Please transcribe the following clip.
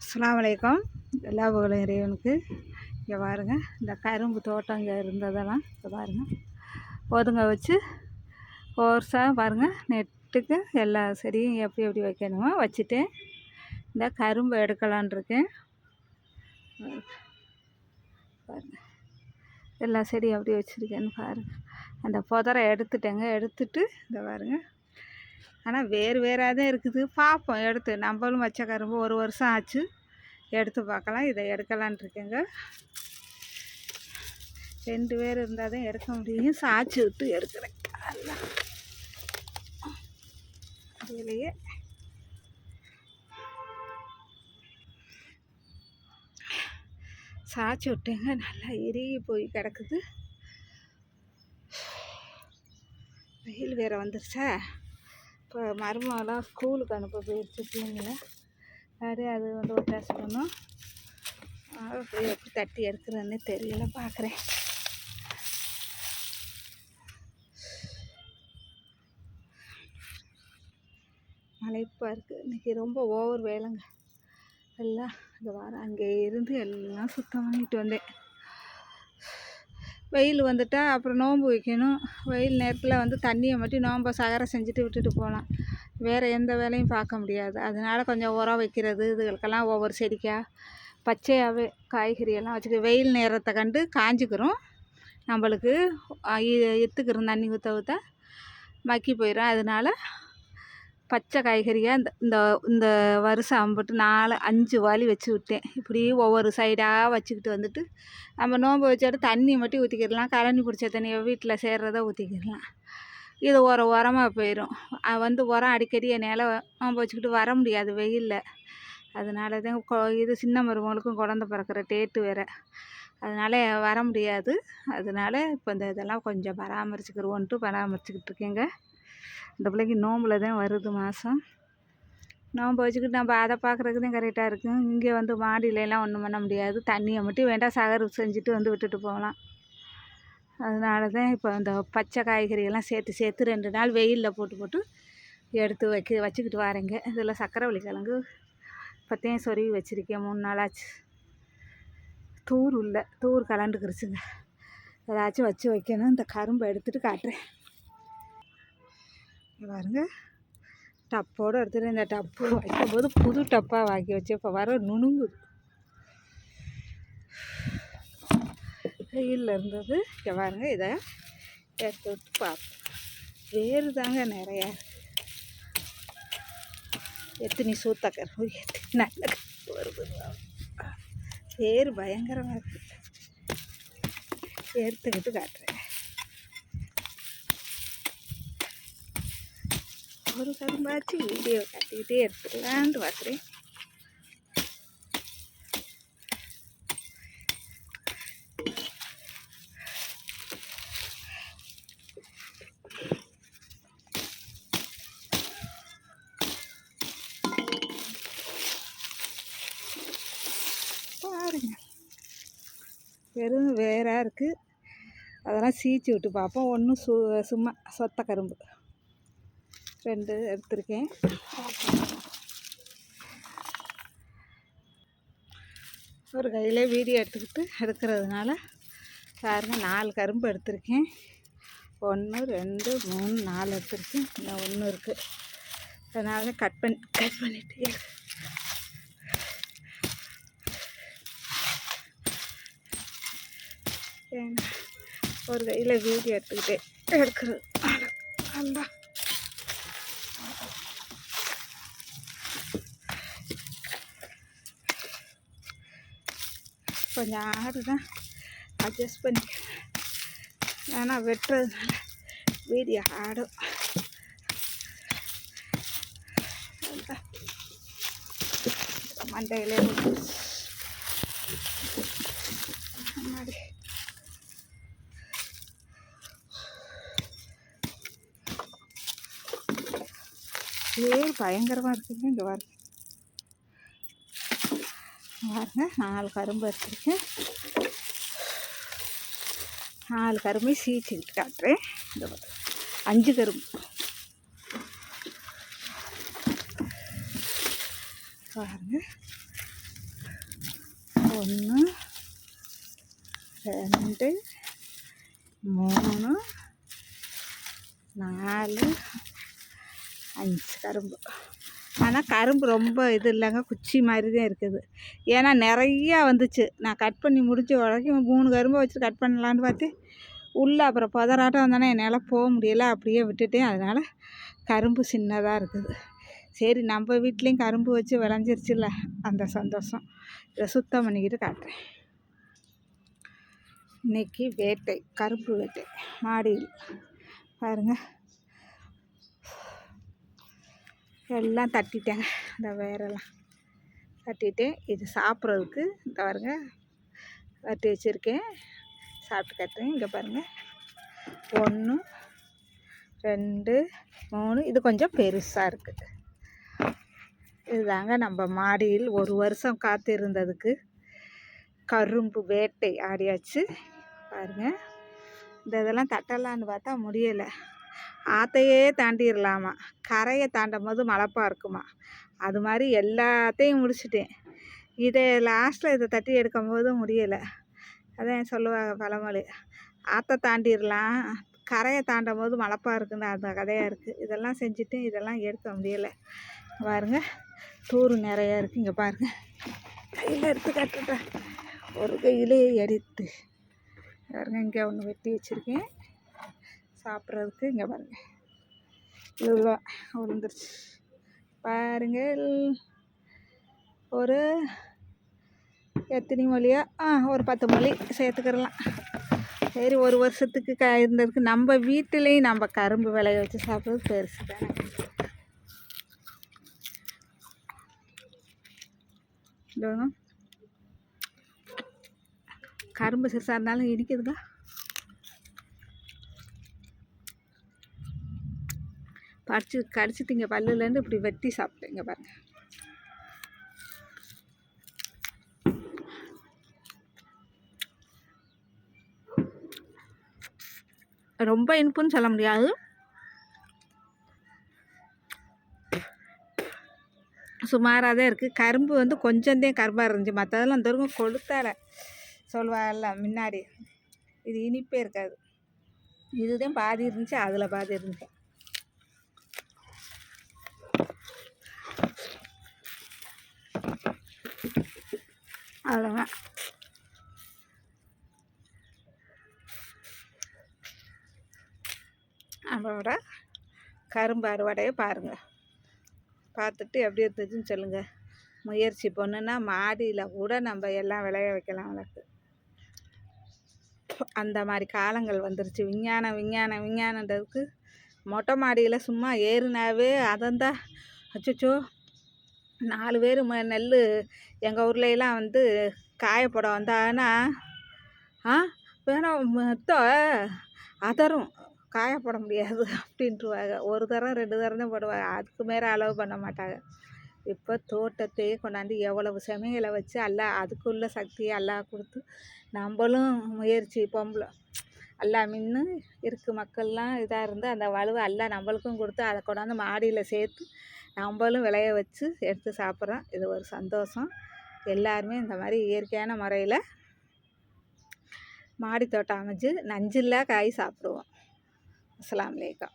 அஸ்ஸலாமு எல்லா புகழும் இறைவனுக்கு. இங்கே பாருங்க இந்த கரும்பு தோட்டம் இங்கே இருந்ததெல்லாம் இப்போ பாருங்கள் ஒதுங்க வச்சு கோர்ஸாக பாருங்கள் நெட்டுக்கு எல்லா செடியும் எப்படி எப்படி வைக்கணுமோ வச்சுட்டேன் இந்த கரும்பு எடுக்கலான் இருக்கேன். எல்லா செடியும் எப்படி வச்சுருக்கேன்னு பாருங்கள் அந்த புதரை எடுத்துட்டேங்க எடுத்துட்டு இந்த பாருங்கள் ஆனால் வேறு வேறாக தான் இருக்குது. பார்ப்போம். எடுத்து நம்மளும் வச்ச கரும்பு ஒரு வருஷம் ஆச்சு. எடுத்து பார்க்கலாம். இதை எடுக்கலான் இருக்கேங்க. ரெண்டு பேர் இருந்தால் தான் எடுக்க முடியும். சாய்ச்சி விட்டு எடுக்கிறேன். அதுலேயே சாய்ச்சி விட்டேங்க. நல்லா இறுகி போய் கிடக்குது. வெயில் வேறு வந்துருச்சா? இப்போ மருமகளாம் ஸ்கூலுக்கு அனுப்ப போயிடுச்சு பிள்ளைங்கள. அப்படியே அது வந்து ஒரு பண்ணும். அது எப்படி தட்டி எடுக்கிறேன்னு தெரியல பார்க்குறேன். மலைப்பாக இருக்குது இன்றைக்கி ரொம்ப ஓவர் வேலைங்க. எல்லாம் இந்த வாரம் அங்கே இருந்து எல்லாம் சுத்தம் பண்ணிட்டு வந்தேன். வெயில் வந்துட்டால் அப்புறம் நோன்பு வைக்கணும். வெயில் நேரத்தில் வந்து தண்ணியை மட்டும் நோன்பை சகரை செஞ்சுட்டு விட்டுட்டு போகலாம். வேறு எந்த வேலையும் பார்க்க முடியாது. அதனால கொஞ்சம் உரம் வைக்கிறது இதுகளுக்கெல்லாம் ஒவ்வொரு செடிக்காக பச்சையாகவே காய்கறியெல்லாம் வச்சுக்க வெயில் நேரத்தை கண்டு காஞ்சிக்கிறோம். நம்மளுக்கு எத்துக்கிறோம் தண்ணி ஊற்ற ஊற்ற மக்கி போயிடும் அதனால பச்சை காய்கறியாக இந்த இந்த இந்த வருஷம் அம்பிட்டு நாலு அஞ்சு வாலி வச்சு விட்டேன். இப்படி ஒவ்வொரு சைடாக வச்சுக்கிட்டு வந்துட்டு நம்ம நோன்பு வச்சுட்டு தண்ணி மட்டும் ஊற்றிக்கிடலாம் கழனி பிடிச்ச தண்ணியை வீட்டில் சேர்றத ஊற்றிக்கிடலாம் இது ஒரு உரமாக போயிடும் வந்து உரம் அடிக்கடி என்னால் நோன்பு வச்சுக்கிட்டு வர முடியாது வெயிலில். அதனால தான் கொ இது சின்ன மருமகளுக்கும் குழந்த பிறக்கிற டேட்டு வேறு. அதனால வர முடியாது. அதனால இப்போ இந்த இதெல்லாம் கொஞ்சம் பராமரிச்சுக்கிருவோன்ட்டு பராமரிச்சுக்கிட்டு இருக்கேங்க. இந்த பிள்ளைக்கு நோம்பில் தான் வருது மாதம் நோம்பு வச்சுக்கிட்டு நம்ம அதை பார்க்குறதுக்கு தான் கரெக்டாக இருக்கும் இங்கே வந்து மாடியிலலாம் ஒன்றும் பண்ண முடியாது. தண்ணியை மட்டும் வேண்டாம் சகர் செஞ்சுட்டு வந்து விட்டுட்டு போகலாம். அதனால தான் இப்போ இந்த பச்சை காய்கறியெல்லாம் சேர்த்து சேர்த்து ரெண்டு நாள் வெயிலில் போட்டு போட்டு எடுத்து வைக்க வச்சுக்கிட்டு வரேங்க. இதில் சக்கரவள்ளி கிழங்கு இப்போத்தையும் சொருவி வச்சுருக்கேன். மூணு நாளாச்சு தூர் இல்லை. தூர் கலண்டுக்கிருச்சுங்க ஏதாச்சும் வச்சு வைக்கணும். இந்த கரும்பை எடுத்துகிட்டு காட்டுறேன். பாருங்க. டப்போடு எடுத்துகிட்டு இந்த டப்பு வைக்கும்போது புது டப்பாக வாங்கி வச்சு இப்போ வர நுணுங்குது. வெயிலில் இருந்தது. இங்கே பாருங்க இதை எடுத்து விட்டு பார்ப்போம் வேறு தாங்க நிறையா. எத்தனை சூத்தக்கரு எத்தனை நல்ல வருது. வேறு பயங்கரமாக இருக்குது எடுத்துக்கிட்டு காட்டுறேன். ஒரு கரும்பாச்சு வீடியோ காட்டிக்கிட்டே எடுத்துக்கலான்ட்டு பார்க்குறேன் பாருங்க. வெறும் வேறாக இருக்குது அதெல்லாம் சீச்சு விட்டு பார்ப்போம். ஒன்றும் சு சும்மா சொத்த கரும்பு. ரெண்டு எடுத்திருக்கேன். ஒரு கையிலே வீடியோ எடுத்துக்கிட்டு எடுக்கிறதுனால பாருங்கள் நாலு கரும்பு எடுத்திருக்கேன். ஒன்று ரெண்டு மூணு நாலு எடுத்திருக்கேன். இன்னும் ஒன்று இருக்குது அதனால தான் கட் பண்ணி கட் பண்ணிட்டு ஒரு கையில் வீடியோ எடுத்துக்கிட்டே எடுக்கிறது. அந்த கொஞ்சம் ஆடு தான். அட்ஜஸ்ட் பண்ணிக்கிறேன் ஏன்னா வெட்டுறதுனால வீதி ஆடும். மண்டையிலே விழுந்துருச்சு. அம்மாடி. பயங்கரமாக இருக்குங்க இங்கே பாருங்க. பாருங்க நாலு கரும்பு எடுத்துருக்கேன். நாலு கரும்பு சீச்சிக்கிட்டு காட்டுறேன். இந்த அஞ்சு கரும்பு. பாருங்க. ஒன்று ரெண்டு மூணு நாலு அஞ்சு கரும்பு. ஆனால் கரும்பு ரொம்ப இது இல்லைங்க. குச்சி மாதிரி தான் இருக்குது. ஏன்னா நிறையா வந்துச்சு. நான் கட் பண்ணி முடிஞ்ச வரைக்கும் மூணு கரும்பை வச்சு கட் பண்ணலான்னு பார்த்து உள்ளே அப்புறம் புதராட்டம் வந்தோன்னே என்னால் போக முடியல. அப்படியே விட்டுட்டேன். அதனால் கரும்பு சின்னதாக இருக்குது. சரி நம்ம வீட்லேயும் கரும்பு வச்சு விளைஞ்சிருச்சுல்ல. அந்த சந்தோஷம். இதை சுத்தம் பண்ணிக்கிட்டு காட்டுறேன். இன்றைக்கி வேட்டை. கரும்பு வேட்டை. மாடியில். பாருங்கள் எல்லாம் தட்டிட்டேங்க. இந்த வேரெல்லாம் தட்டிட்டேன் இது சாப்பிட்றதுக்கு இந்த பாருங்க வட்டி வச்சுருக்கேன். சாப்பிட்டு கட்டுறேன். இங்கே பாருங்கள் ஒன்று ரெண்டு மூணு. இது கொஞ்சம் பெருசாக இருக்குது இதுதாங்க நம்ம மாடியில் ஒரு வருஷம் காத்திருந்ததுக்கு. கரும்பு வேட்டை ஆடியாச்சு. பாருங்கள் இந்த இதெல்லாம் தட்டலான்னு பார்த்தா முடியலை. ஆற்றையே தாண்டிடலாமா கரையை தாண்டும் போது மலைப்பாக இருக்குமா. அது மாதிரி எல்லாத்தையும் முடிச்சிட்டேன். இதை லாஸ்ட்டில் இதை தட்டி எடுக்கும் போது முடியலை. அதான் சொல்லுவாங்க பழமொழி. ஆற்றை தாண்டிடலாம் கரையை தாண்டும் போது மலைப்பாக இருக்குன்னு அந்த கதையாக இருக்குது இதெல்லாம் செஞ்சுட்டு இதெல்லாம் எடுக்க முடியலை. பாருங்கள் டூரு நிறையா இருக்குது இங்கே பாருங்கள் கையில் எடுத்து கட்டுட்டேன். ஒரு கையிலே எடுத்து. பாருங்க இங்கே ஒன்று வெட்டி வச்சுருக்கேன். சாப்பிட்றதுக்கு இங்கே பாருங்கள் இவ்வளோ விழுந்துருச்சு பாருங்கள் ஒரு எத்தனை மொழியா? ஆ ஒரு பத்து மொழி சேர்த்துக்கிறலாம். சரி ஒரு வருஷத்துக்கு க இருந்ததுக்கு நம்ம வீட்டிலையும் நம்ம கரும்பு விளைய வச்சு சாப்பிட்றது பெருசு தானே. கரும்பு சிறுசாக இருந்தாலும் இனிக்குதுங்க பறிச்சு கடிச்சிட்டு இங்கே பல்லுலேருந்து இப்படி வெட்டி சாப்பிட்டேங்க பாருங்க. ரொம்ப இனிப்புன்னு சொல்ல முடியாது. சுமாராக தான் இருக்குது கரும்பு வந்து கொஞ்சந்தே கரும்பாக இருந்துச்சு. மற்றதெல்லாம் தருங்க கொளுத்தால. சொல்லுவாங்கல்ல முன்னாடி. இது இனிப்பே இருக்காது. இதுதான் பாதி இருந்துச்சு அதில் பாதி இருந்துச்சு. அவ்வளோதான் நம்மளோட கரும்பு அறுவடையை பாருங்கள் பார்த்துட்டு எப்படி இருந்துச்சுன்னு சொல்லுங்கள் முயற்சி பண்ணுன்னா மாடியில் கூட நம்ம எல்லாம் விளைய வைக்கலாம் வளர்த்து அந்த மாதிரி காலங்கள் வந்துருச்சு. விஞ்ஞானம் விஞ்ஞானம் விஞ்ஞானன்றதுக்கு மொட்டை மாடியில் சும்மா ஏறுனாவே அதந்தான். அச்சோ நாலு பேர் ம நெல் எங்கள் ஊர்லலாம் வந்து காயப்போட வந்தாங்கன்னா ஆ? வேணாம் மொத்த அதரும். காய போட முடியாது அப்படின்ட்டுருவாங்க ஒரு தரம் ரெண்டு தரம் தான் போடுவாங்க. அதுக்கு மேலே அளவு பண்ண மாட்டாங்க. இப்போ தோட்டத்தையே கொண்டாந்து எவ்வளவு சமையலை வச்சு எல்லாம் அதுக்குள்ள சக்தியை எல்லாம் கொடுத்து நம்மளும் முயற்சி பொம்பளை எல்லாம் மின்னு இருக்கு மக்கள்லாம் இதாக இருந்து அந்த வலுவை எல்லாம் நம்மளுக்கும் கொடுத்து அதை கொண்டாந்து மாடியில் சேர்த்து நம்மளும் விளைய வச்சு எடுத்து சாப்பிட்றோம் இது ஒரு சந்தோஷம். எல்லாருமே இந்த மாதிரி இயற்கையான முறையில் மாடி தோட்டம் அமைஞ்சு நஞ்சில்லா காய் சாப்பிடுவோம். அஸ்லாம் வலைக்கம்